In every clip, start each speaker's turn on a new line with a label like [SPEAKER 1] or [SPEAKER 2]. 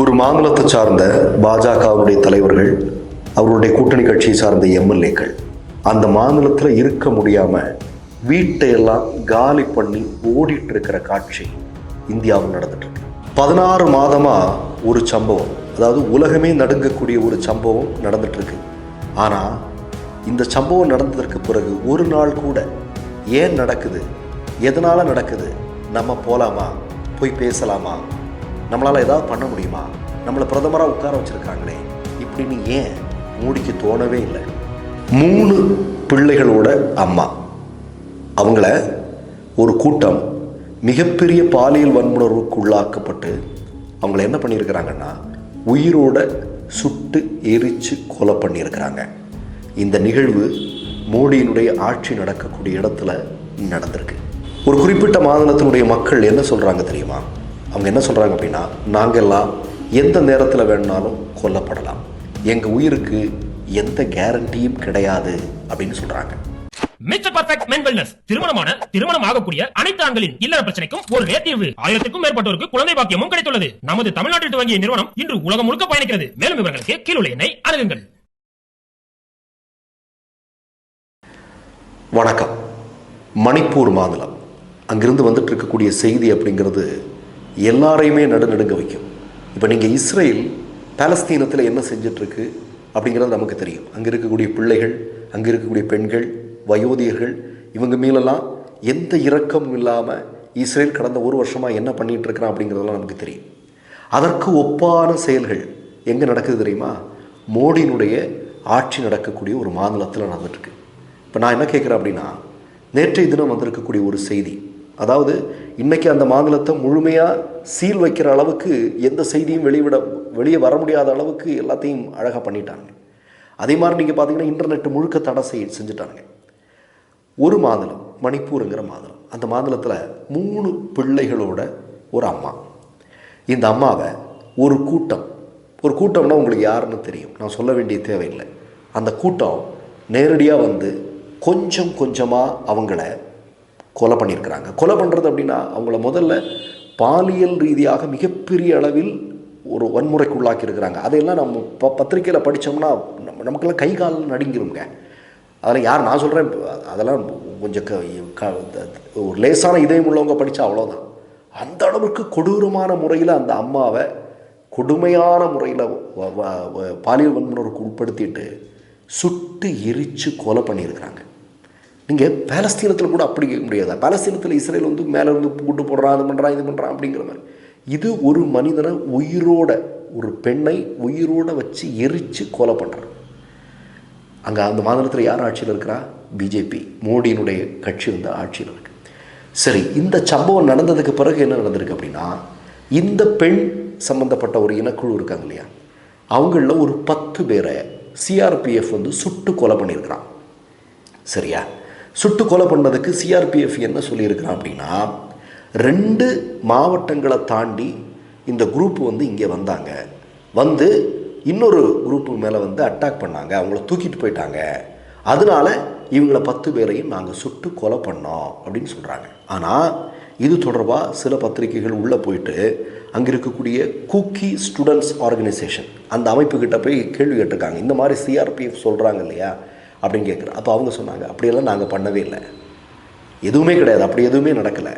[SPEAKER 1] ஒரு மாநிலத்தை சார்ந்த பாஜகவுடைய தலைவர்கள் அவருடைய கூட்டணி கட்சியை சார்ந்த எம்எல்ஏக்கள் அந்த மாநிலத்தில் இருக்க முடியாமல் வீட்டை எல்லாம் காலி பண்ணி ஓடிட்டு இருக்கிற காட்சி இந்தியாவில் நடந்துட்டு இருக்கு பதினாறு மாதமாக ஒரு சம்பவம் அதாவது உலகமே நடுங்கக்கூடிய ஒரு சம்பவம் நடந்துட்டுருக்கு. ஆனால் இந்த சம்பவம் நடந்ததற்கு பிறகு ஒரு நாள் கூட ஏன் நடக்குது? எதனால் நடக்குது? நம்ம போகலாமா போய் பேசலாமா? நம்மளால் ஏதாவது பண்ண முடியுமா? நம்மளை பிரதமராக உட்கார வச்சுருக்காங்களே. இப்படின்னு ஏன் மூடிக்கு தோணவே இல்லை? மூணு பிள்ளைகளோட அம்மா. அவங்கள ஒரு கூட்டம் மிகப்பெரிய பாலியல் வன்முணர்வுக்கு உள்ளாக்கப்பட்டு அவங்கள என்ன பண்ணியிருக்கிறாங்கன்னா உயிரோட சுட்டு எரித்து கொலை பண்ணியிருக்கிறாங்க. இந்த நிகழ்வு மோடியினுடைய ஆட்சி நடக்கக்கூடிய இடத்துல நடந்திருக்கு. ஒரு குறிப்பிட்ட மாநிலத்தினுடைய மக்கள் என்ன சொல்கிறாங்க தெரியுமா? அவங்க என்ன சொல்கிறாங்க அப்படின்னா நாங்கெல்லாம் எந்த நேரத்தில் வேணுனாலும் கொல்லப்படலாம். எங்கள் உயிருக்கு எந்த கேரண்டியும் கிடையாது அப்படின்னு சொல்கிறாங்க
[SPEAKER 2] மிஸ்டர் பர்ஃபெக்ட் மென் வெல்னஸ் திருமணமான திருமணம் ஆகக்கூடிய அனைத்து ஆண்களின் இல்லற பிரச்சனைக்கும் ஒரே தீர்வு. ஆயிரத்துக்கும் மேற்பட்டோருக்கு குழந்தை பாக்கியமும் கிடைத்துள்ளது. நமது தமிழ்நாட்டில் துவங்கிய நிறுவனம் இன்று உலகம் முழுக்க பயணிக்கிறது. மேலும் விவரங்களுக்கு கீழுள்ள எண்ணை அணுகுங்கள்.
[SPEAKER 1] வணக்கம். மணிப்பூர் மாநிலம். அங்கிருந்து வந்துட்டு இருக்கக்கூடிய செய்தி அப்படிங்கிறது எல்லாரையுமே நடுநடுங்க வைக்கும். இப்போ நீங்கள் இஸ்ரேல் பாலஸ்தீனத்தில் என்ன செஞ்சிட்ருக்கு அப்படிங்கிறது நமக்கு தெரியும். அங்கே இருக்கக்கூடிய பிள்ளைகள் அங்கே இருக்கக்கூடிய பெண்கள் வயோதிகர்கள் இவங்க மேலெல்லாம் எந்த இரக்கமும் இல்லாமல் இஸ்ரேல் கடந்த ஒரு வருஷமாக என்ன பண்ணிகிட்ருக்கிறான் அப்படிங்கிறதெல்லாம் நமக்கு தெரியும். அதற்கு ஒப்பான செயல்கள் எங்கே நடக்குது தெரியுமா? மோடியினுடைய ஆட்சி நடக்கக்கூடிய ஒரு மாநிலத்தில் நடந்துட்டுருக்கு இப்போ நான் என்ன கேட்குறேன் அப்படின்னா நேற்றைய தினம் வந்திருக்கக்கூடிய ஒரு செய்தி அதாவது இன்றைக்கி அந்த மாநிலத்தை முழுமையாக சீல் வைக்கிற அளவுக்கு எந்த செய்தியும் வெளிவிட வெளியே வர முடியாத அளவுக்கு எல்லாத்தையும் அழகாக பண்ணிட்டாங்க அதே மாதிரி நீங்கள் பார்த்தீங்கன்னா இன்டர்நெட் முழுக்க தடை செய்ய செஞ்சுட்டாங்க ஒரு மாநிலம் மணிப்பூருங்கிற மாநிலம் அந்த மாநிலத்தில் மூணு பிள்ளைகளோட ஒரு அம்மா. இந்த அம்மாவை ஒரு கூட்டம் ஒரு கூட்டம்னா உங்களுக்கு யாருன்னு தெரியும். நான் சொல்ல வேண்டிய தேவையில்லை. அந்த கூட்டம் நேரடியாக வந்து கொஞ்சம் கொஞ்சமாக அவங்கள கொலை பண்ணியிருக்கிறாங்க. கொலை பண்ணுறது அப்படின்னா அவங்கள முதல்ல பாலியல் ரீதியாக மிகப்பெரிய அளவில் ஒரு வன்முறைக்கு இருக்கிறாங்க அதையெல்லாம் நம்ம ப பத்திரிக்கையில் படித்தோம்னா நம்ம நமக்கெல்லாம் கை கால் நடுங்கிருங்க அதெல்லாம் யார் நான் சொல்கிறேன் அதெல்லாம் கொஞ்சம் க க- ஒரு லேசான இதயம் உள்ளவங்க படித்தா அவ்வளோதான் அந்த அளவுக்கு கொடூரமான முறையில் அந்த அம்மாவை கொடுமையான முறையில் பாலியல் வன்முறைக்கு உட்படுத்திட்டு சுட்டு எரித்து கொலை பண்ணியிருக்கிறாங்க. நீங்கள் பாலஸ்தீனத்தில் கூட அப்படி கேட்க முடியாது? பாலஸ்தீனத்தில் இஸ்ரேல் வந்து மேலே இருந்து கூட்டு போடுறான் அது பண்ணுறான் இது பண்ணுறான் அப்படிங்கிற மாதிரி. இது ஒரு மனிதனை உயிரோட ஒரு பெண்ணை உயிரோட வச்சு எரித்து கொலை பண்ணுறான் அங்கே அந்த மாநிலத்தில் யார் ஆட்சியில் இருக்கிறா? பிஜேபி. மோடியினுடைய கட்சி வந்து ஆட்சியில் இருக்கு. சரி இந்த சம்பவம் நடந்ததுக்கு பிறகு என்ன நடந்திருக்கு அப்படின்னா இந்த பெண் சம்பந்தப்பட்ட ஒரு இனக்குழு இருக்காங்க இல்லையா? அவங்களில் ஒரு பத்து பேரை சிஆர்பிஎஃப் வந்து சுட்டு கொலை பண்ணியிருக்கிறான். சரியா? சுட்டு கொலை பண்ணதுக்கு சிஆர்பிஎஃப் என்ன சொல்லியிருக்கிறான் அப்படின்னா ரெண்டு மாவட்டங்களை தாண்டி இந்த குரூப் வந்து இங்கே வந்தாங்க. வந்து இன்னொரு குரூப்பு மேலே வந்து அட்டாக் பண்ணாங்க. அவங்கள தூக்கிட்டு போயிட்டாங்க. அதனால இவங்கள பத்து பேரையும் நாங்கள் சுட்டு கொலை பண்ணோம் அப்படின்னு சொல்கிறாங்க ஆனால் இது தொடர்பாக சில பத்திரிகைகள் உள்ளே போயிட்டு அங்கே இருக்கக்கூடிய குக்கி ஸ்டூடெண்ட்ஸ் ஆர்கனைசேஷன் அந்த அமைப்புக்கிட்ட போய் கேள்வி கேட்டிருக்காங்க. இந்த மாதிரி சிஆர்பிஎஃப் சொல்கிறாங்க இல்லையா? அப்படின்னு கேட்குறேன். அப்போ அவங்க சொன்னாங்க அப்படியெல்லாம் நாங்கள் பண்ணவே இல்லை. எதுவுமே கிடையாது. அப்படி எதுவுமே நடக்கலை.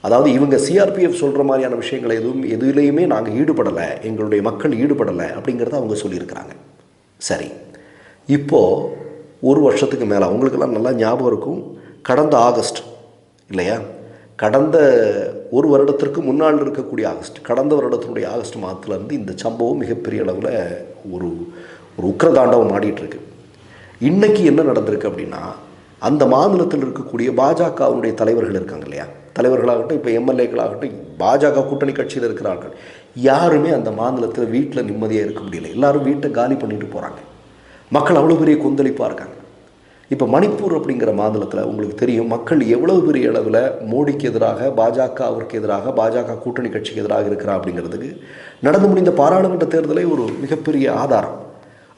[SPEAKER 1] அதாவது இவங்க சிஆர்பிஎஃப் சொல்கிற மாதிரியான விஷயங்களை எதுவும் எதுலேயுமே நாங்கள் ஈடுபடலை. எங்களுடைய மக்கள் ஈடுபடலை. அப்படிங்கிறத அவங்க சொல்லியிருக்கிறாங்க. சரி. இப்போது ஒரு வருஷத்துக்கு மேலே அவங்களுக்கெல்லாம் நல்லா ஞாபகம் இருக்கும். கடந்த ஆகஸ்ட் இல்லையா? கடந்த ஒரு வருடத்திற்கு முன்னால் இருக்கக்கூடிய ஆகஸ்ட் கடந்த வருடத்தினுடைய ஆகஸ்ட் மாதத்துலேருந்து இந்த சம்பவம் மிகப்பெரிய அளவில் ஒரு ஒரு உக்ரதாண்டவம் ஆடிட்டுருக்கு இன்றைக்கி என்ன நடந்திருக்கு அப்படின்னா அந்த மாநிலத்தில் இருக்கக்கூடிய பாஜகவுடைய தலைவர்கள் இருக்காங்க இல்லையா? தலைவர்களாகட்டும் இப்போ எம்எல்ஏக்களாகட்டும் பாஜக கூட்டணி கட்சியில் இருக்கிறார்கள். யாருமே அந்த மாநிலத்தில் வீட்டில் நிம்மதியாக இருக்க முடியல. எல்லாரும் வீட்டை காலி பண்ணிட்டு போகிறாங்க மக்கள் அவ்வளோ பெரிய கொந்தளிப்பாக இருக்காங்க. இப்போ மணிப்பூர் அப்படிங்கிற மாநிலத்தில் உங்களுக்கு தெரியும் மக்கள் எவ்வளோ பெரிய அளவில் மோடிக்கு எதிராக பாஜக அவருக்கு எதிராக பாஜக கூட்டணி கட்சிக்கு எதிராக இருக்கிறா அப்படிங்கிறதுக்கு நடந்து முடிந்த பாராளுமன்ற தேர்தலே ஒரு மிகப்பெரிய ஆதாரம்.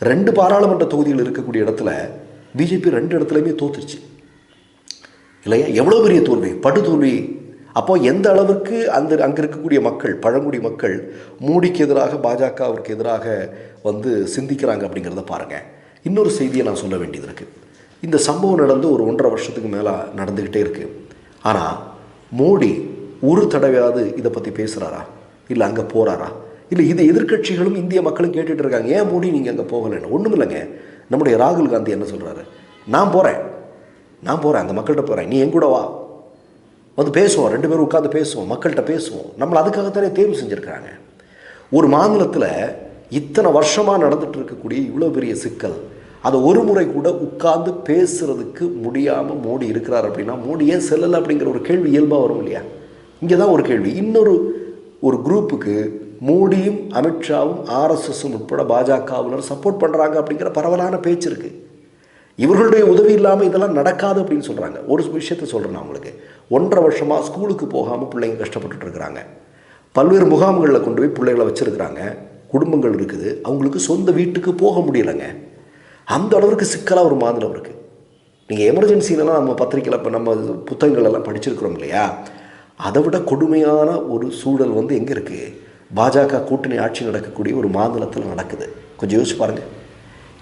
[SPEAKER 1] ரெண்டு பாராளுமன்ற தொகுதிகள் இருக்கக்கூடிய இடத்துல பிஜேபி ரெண்டு இடத்துலையுமே தோத்துருச்சு. இல்லையா? எவ்வளோ பெரிய தோல்வி? படுதோல்வி அப்போ எந்த அளவுக்கு அந்த அங்கே இருக்கக்கூடிய மக்கள் பழங்குடி மக்கள் மோடிக்கு எதிராக பாஜகவிற்கு எதிராக வந்து சிந்திக்கிறாங்க அப்படிங்கிறத பாருங்கள் இன்னொரு செய்தியை நான் சொல்ல வேண்டியது இருக்குது இந்த சம்பவம் நடந்து ஒரு ஒன்றரை வருஷத்துக்கு மேலே நடந்துக்கிட்டே இருக்குது ஆனால் மோடி ஒரு தடவையாவது இதை பற்றி பேசுகிறாரா இல்லை அங்கே போகிறாரா இல்லை இது எதிர்க்கட்சிகளும் இந்திய மக்களும் கேட்டுட்டு இருக்காங்க. ஏன் மோடி நீங்கள் அங்கே போகலைன்னு? ஒன்றும் இல்லைங்க நம்முடைய ராகுல் காந்தி என்ன சொல்கிறாரு நான் போகிறேன் நான் போகிறேன் அந்த மக்கள்கிட்ட போகிறேன் நீ என் கூட வா. வந்து பேசுவோம். ரெண்டு பேரும் உட்காந்து பேசுவோம். மக்கள்கிட்ட பேசுவோம். நம்மளை அதுக்காகத்தானே தேர்வு செஞ்சுருக்காங்க ஒரு மாநிலத்தில் இத்தனை வருஷமாக நடந்துட்டு இருக்கக்கூடிய இவ்வளோ பெரிய சிக்கல் அதை ஒரு முறை கூட உட்கார்ந்து பேசுகிறதுக்கு முடியாமல் மோடி இருக்கிறார் அப்படின்னா மோடி ஏன் செல்லலை அப்படிங்கிற ஒரு கேள்வி இயல்பாக வரும் இல்லையா? இங்கே தான் ஒரு கேள்வி. இன்னொரு ஒரு குரூப்புக்கு மோடியும் அமித்ஷாவும் ஆர்எஸ்எஸும் உட்பட பாஜகவினர் சப்போர்ட் பண்ணுறாங்க அப்படிங்கிற பரவலான பேச்சு இருக்குது இவர்களுடைய உதவி இல்லாமல் இதெல்லாம் நடக்காது அப்படின்னு சொல்கிறாங்க ஒரு விஷயத்த சொல்கிறேன் நான் உங்களுக்கு. ஒன்றரை வருஷமாக ஸ்கூலுக்கு போகாமல் பிள்ளைங்க கஷ்டப்பட்டுட்டு இருக்கிறாங்க. பல்வேறு முகாம்களில் கொண்டு போய் பிள்ளைகளை வச்சுருக்கிறாங்க. குடும்பங்கள் இருக்குது. அவங்களுக்கு சொந்த வீட்டுக்கு போக முடியலைங்க. அந்த அளவுக்கு சிக்கலாக ஒரு மாநிலம் இருக்குது நீங்கள் எமர்ஜென்சிலலாம் நம்ம பத்திரிக்கையில் இப்போ நம்ம புத்தகங்கள் எல்லாம் படிச்சிருக்கிறோம் இல்லையா? அதை விட கொடுமையான ஒரு சூழல் வந்து எங்கே இருக்குது பாஜக கூட்டணி ஆட்சி நடக்கக்கூடிய ஒரு மாநிலத்தில் நடக்குது. கொஞ்சம் யோசிச்சு பாருங்கள்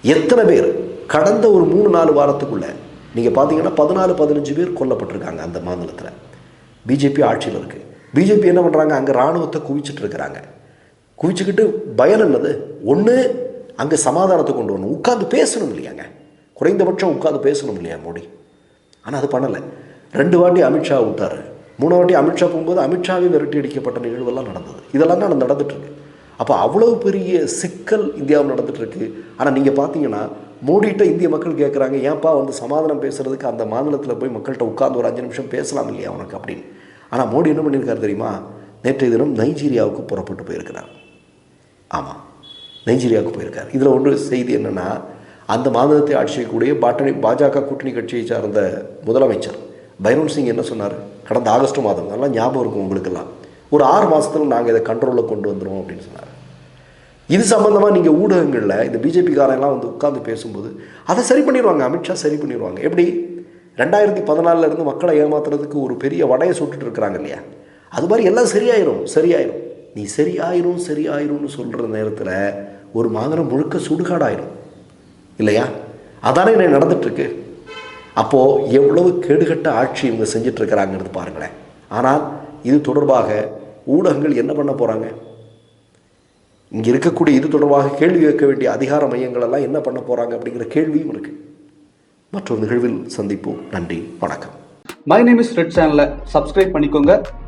[SPEAKER 1] எத்தனை பேர் கடந்த ஒரு மூணு நாலு வாரத்துக்குள்ளே நீங்கள் பார்த்தீங்கன்னா பதினாலு பதினஞ்சு பேர் கொல்லப்பட்டிருக்காங்க அந்த மாநிலத்தில். பிஜேபி ஆட்சியில் இருக்குது பிஜேபி என்ன பண்ணுறாங்க அங்கே இராணுவத்தை குவிச்சிட்டு இருக்கிறாங்க. குவிச்சுக்கிட்டு பயன் என்னது? ஒன்று அங்கே சமாதானத்தை கொண்டு வரணும். உட்காந்து பேசணும் இல்லையாங்க? குறைந்தபட்சம் உட்காந்து பேசணும் இல்லையா மோடி? ஆனால் அது பண்ணலை. ரெண்டு வாட்டி அமித்ஷா விட்டார். மூணாவட்டி அமித்ஷா போகும்போது அமித்ஷாவே விரட்டி அடிக்கப்பட்ட நிகழ்வெல்லாம் நடந்தது. இதெல்லாம் தான் நடந்துகிட்ருக்கு அப்போ அவ்வளோ பெரிய சிக்கல் இந்தியாவில் நடந்துகிட்ருக்கு ஆனால் நீங்கள் பார்த்தீங்கன்னா மோடிகிட்ட இந்திய மக்கள் கேட்குறாங்க ஏன்ப்பா வந்து சமாதானம் பேசுகிறதுக்கு அந்த மாநிலத்தில் போய் மக்கள்கிட்ட உட்காந்து ஒரு அஞ்சு நிமிஷம் பேசலாம் இல்லையா உனக்கு? அப்படின்னு. ஆனால் மோடி என்ன பண்ணியிருக்காரு தெரியுமா? நேற்றைய தினம் நைஜீரியாவுக்கு புறப்பட்டு போயிருக்கிறார். ஆமாம் நைஜீரியாவுக்கு போயிருக்கார். இதில் ஒன்று செய்தி என்னென்னா அந்த மாநிலத்தை ஆட்சியக்கூடிய பாட்டனி பாஜக கூட்டணி கட்சியை சார்ந்த முதலமைச்சர் பைரோன் சிங் என்ன சொன்னார்? கடந்த ஆகஸ்ட் மாதம். நல்லா ஞாபகம் இருக்கும் உங்களுக்கெல்லாம். ஒரு ஆறு மாதத்தில் நாங்கள் இதை கண்ட்ரோலில் கொண்டு வந்துடுவோம் அப்படின்னு சொன்னார். இது சம்மந்தமாக நீங்கள் ஊடகங்களில் இந்த பிஜேபிக்காரெல்லாம் வந்து உட்காந்து பேசும்போது அதை சரி பண்ணிடுவாங்க அமித்ஷா சரி பண்ணிடுவாங்க எப்படி? ரெண்டாயிரத்தி பதினாலிருந்து மக்களை ஏமாத்துறதுக்கு ஒரு பெரிய வடையை சுட்டுட்டு இருக்கிறாங்க இல்லையா? அது மாதிரி எல்லாம் சரியாயிரும் சரியாயிரும். நீ சரியாயிரும் சரியாயிரும்னு சொல்கிற நேரத்தில் ஒரு மாநிலம் முழுக்க சுடுகாடாயிரும். இல்லையா? அதானே என்ன நடந்துட்டுருக்கு அப்போது எவ்வளவு கேடுகட்ட ஆட்சி இவங்க செஞ்சிட்ருக்கிறாங்கிறது பாருங்களேன். ஆனால் இது தொடர்பாக ஊடகங்கள் என்ன பண்ண போகிறாங்க இங்கே இருக்கக்கூடிய இது தொடர்பாக கேள்வி கேட்க வேண்டிய அதிகார மையங்கள் எல்லாம் என்ன பண்ண போகிறாங்க அப்படிங்கிற கேள்வியும் இருக்குது மற்றொரு நிகழ்வில் சந்திப்போம். நன்றி. வணக்கம்.
[SPEAKER 3] மை நேம் இஸ் ரெட் சேனலை சப்ஸ்கிரைப் பண்ணிக்கோங்க.